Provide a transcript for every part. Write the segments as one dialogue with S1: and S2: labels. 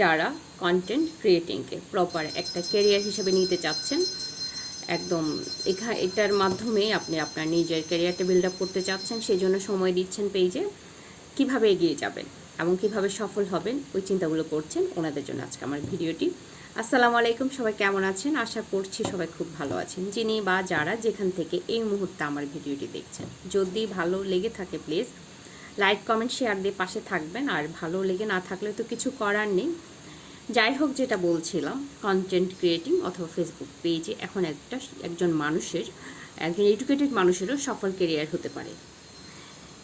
S1: যারা কন্টেন্ট ক্রিয়েটিংকে প্রপার একটা ক্যারিয়ার হিসেবে নিতে চাচ্ছেন, একদম এখা, এটার মাধ্যমে আপনি আপনার নিজের ক্যারিয়ারটা বিল্ড আপ করতে চাচ্ছেন সেই জন্য সময় দিচ্ছেন পেজে কীভাবে এগিয়ে যাবেন এবং কীভাবে সফল হবেন, ওই চিন্তাগুলো করছেন ওনাদের জন্য আজকে আমার ভিডিওটি। আসসালামু আলাইকুম, সবাই কেমন আছেন? আশা করছি সবাই খুব ভালো আছেন। যিনি বা যারা যেখান থেকে এই মুহূর্তে আমার ভিডিওটি দেখছেন। যদি ভালো লেগে থাকে প্লিজ লাইক কমেন্ট শেয়ার দিয়ে পাশে থাকবেন। আর ভালো লেগে না থাকলে তো কিছু করার নেই। যাই হোক, যেটা বলছিলাম কন্টেন্ট ক্রিয়েটিং অথবা ফেসবুক পেজে এখন একটা একজন মানুষের, একজন এডুকেটেড মানুষেরও সফল কেরিয়ার হতে পারে।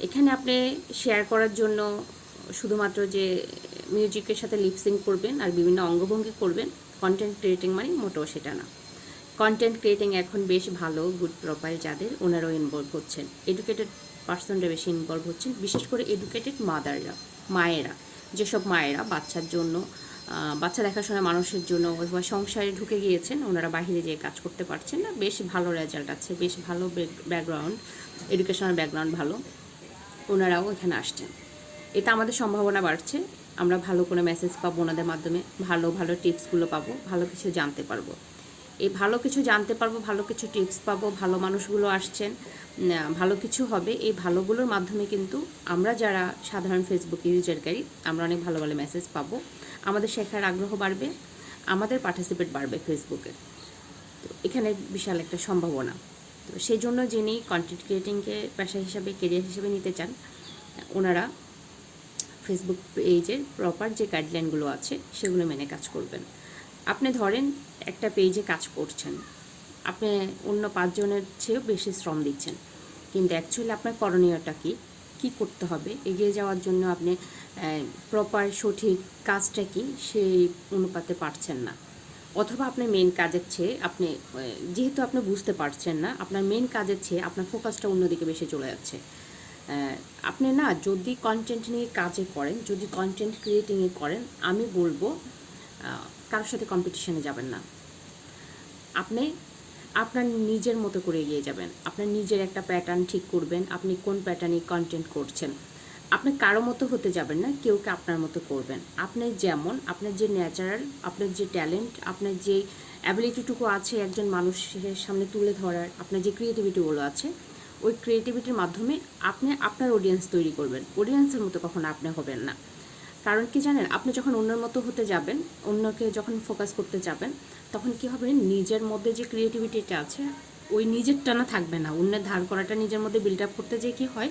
S1: এখানে আপনি শেয়ার করার জন্য শুধুমাত্র যে মিউজিকের সাথে লিপসিং করবেন আর বিভিন্ন অঙ্গভঙ্গি করবেন কন্টেন্ট ক্রিয়েটিং মানে মোটেও সেটা না। কন্টেন্ট ক্রিয়েটিং এখন বেশ ভালো গুড প্রোফাইল যাদের, ওনারাও ইনভলভ হচ্ছেন। এডুকেটেড পার্সনরা বেশি ইনভলভ হচ্ছেন, বিশেষ করে এডুকেটেড মাদাররা মায়েরা। যেসব মায়েরা বাচ্চার জন্য বাচ্চা দেখাশোনা মানুষের জন্য অথবা সংসারে ঢুকে গিয়েছেন, ওনারা বাইরে যেয়ে কাজ করতে পারছেন না, বেশ ভালো রেজাল্ট আছে, বেশ ভালো ব্যাকগ্রাউন্ড এডুকেশনাল ব্যাকগ্রাউন্ড ভালো, ওনারাও এখানে আসছেন। এতে আমাদের সম্ভাবনা বাড়ছে, আমরা ভালো কোনো মেসেজ পাবো ওনাদের মাধ্যমে, ভালো ভালো টিপসগুলো পাবো, ভালো কিছু জানতে পারব। এই ভালো কিছু জানতে পারব, ভালো কিছু টিপস পাবো, ভালো মানুষগুলো আসছেন ভালো কিছু হবে। এই ভালোগুলোর মাধ্যমে কিন্তু আমরা যারা সাধারণ ফেসবুক ইউজারকারী আমরা অনেক ভালো ভালো মেসেজ পাবো। আমাদের শেখার আগ্রহ বাড়বে, আমাদের পার্টিসিপেট বাড়বে ফেসবুকে তো এখানে বিশাল একটা সম্ভাবনা। তো সেই জন্য যিনি কন্টেন্ট ক্রিয়েটিংকে পেশা হিসাবে কেরিয়ার হিসেবে নিতে চান, ওনারা ফেসবুক পেজের প্রপার যে গাইডলাইনগুলো আছে, সেগুলো মেনে কাজ করবেন। আপনি ধরেন একটা পেজে কাজ করছেন। আপনি অন্য পাঁচজনের চেয়েও বেশি শ্রম দিচ্ছেন। কিন্তু অ্যাকচুয়ালি আপনার করণীয়টা কি? কি করতে হবে? এগিয়ে যাওয়ার জন্য আপনি প্রপার সঠিক কাজটা কি? সেই অনুপাতে পারছেন না। অথবা আপনার মেন কাজের চেয়ে আপনি যেহেতু আপনি বুঝতে পারছেন না, আপনার মেন কাজের চেয়ে আপনার ফোকাসটা অন্যদিকে বেশি চলে যাচ্ছে। আপনি না যদি কন্টেন্ট নিয়ে কাজে করেন, যদি কন্টেন্ট ক্রিয়েটিংয়ে করেন, আমি বলব কারোর সাথে কম্পিটিশনে যাবেন না। আপনি আপনার নিজের মতো করে এগিয়ে যাবেন। আপনার নিজের একটা প্যাটার্ন ঠিক করবেন। আপনি কোন প্যাটার্নে কন্টেন্ট করছেন। আপনি কারও মতো হতে যাবেন না কেউকে আপনার মতো করবেন। আপনি যেমন, আপনার যে ন্যাচারাল আপনার যে ট্যালেন্ট আপনার যে অ্যাবিলিটিটুকু আছে একজন মানুষের সামনে তুলে ধরার, আপনার যে ক্রিয়েটিভিটিগুলো আছে, ওই ক্রিয়েটিভিটির মাধ্যমে আপনি আপনার অডিয়েন্স তৈরি করবেন। অডিয়েন্সের মতো কখনো আপনি হবেন না। কারণ কি জানেন, আপনি যখন অন্যের মতো হতে যাবেন, অন্যকে যখন ফোকাস করতে যাবেন, তখন কি হবে? নিজের মধ্যে যে ক্রিয়েটিভিটিটা আছে, ওই নিজের টানা থাকবে না। অন্যের ধার করাটা নিজের মধ্যে বিল্ড আপ করতে যেয়ে কি হয়?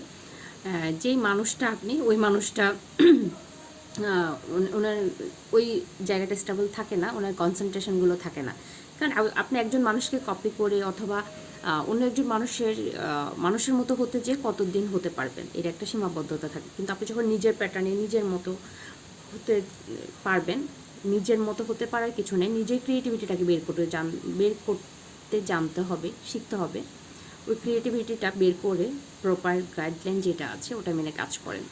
S1: যেই মানুষটা আপনি, ওই মানুষটা ওনার ওই জায়গাটা স্টেবল থাকে না ওনার কনসেন্ট্রেশনগুলো থাকে না। কারণ আপনি একজন মানুষকে কপি করে অথবা অন্য একজন মানুষের মানুষের মতো হতে যে কতদিন হতে পারবেন? এর একটা সীমাবদ্ধতা থাকে। কিন্তু আপনি যখন নিজের প্যাটার্নে নিজের মতো হতে পারবেন, নিজের মতো হতে পারার কিছু নেই, নিজের ক্রিয়েটিভিটিটাকে বের করতে জান, বের করতে জানতে হবে, শিখতে হবে। ওই ক্রিয়েটিভিটিটা বের করে প্রপার গাইডলাইন যেটা আছে, ওটা মেনে কাজ করেন।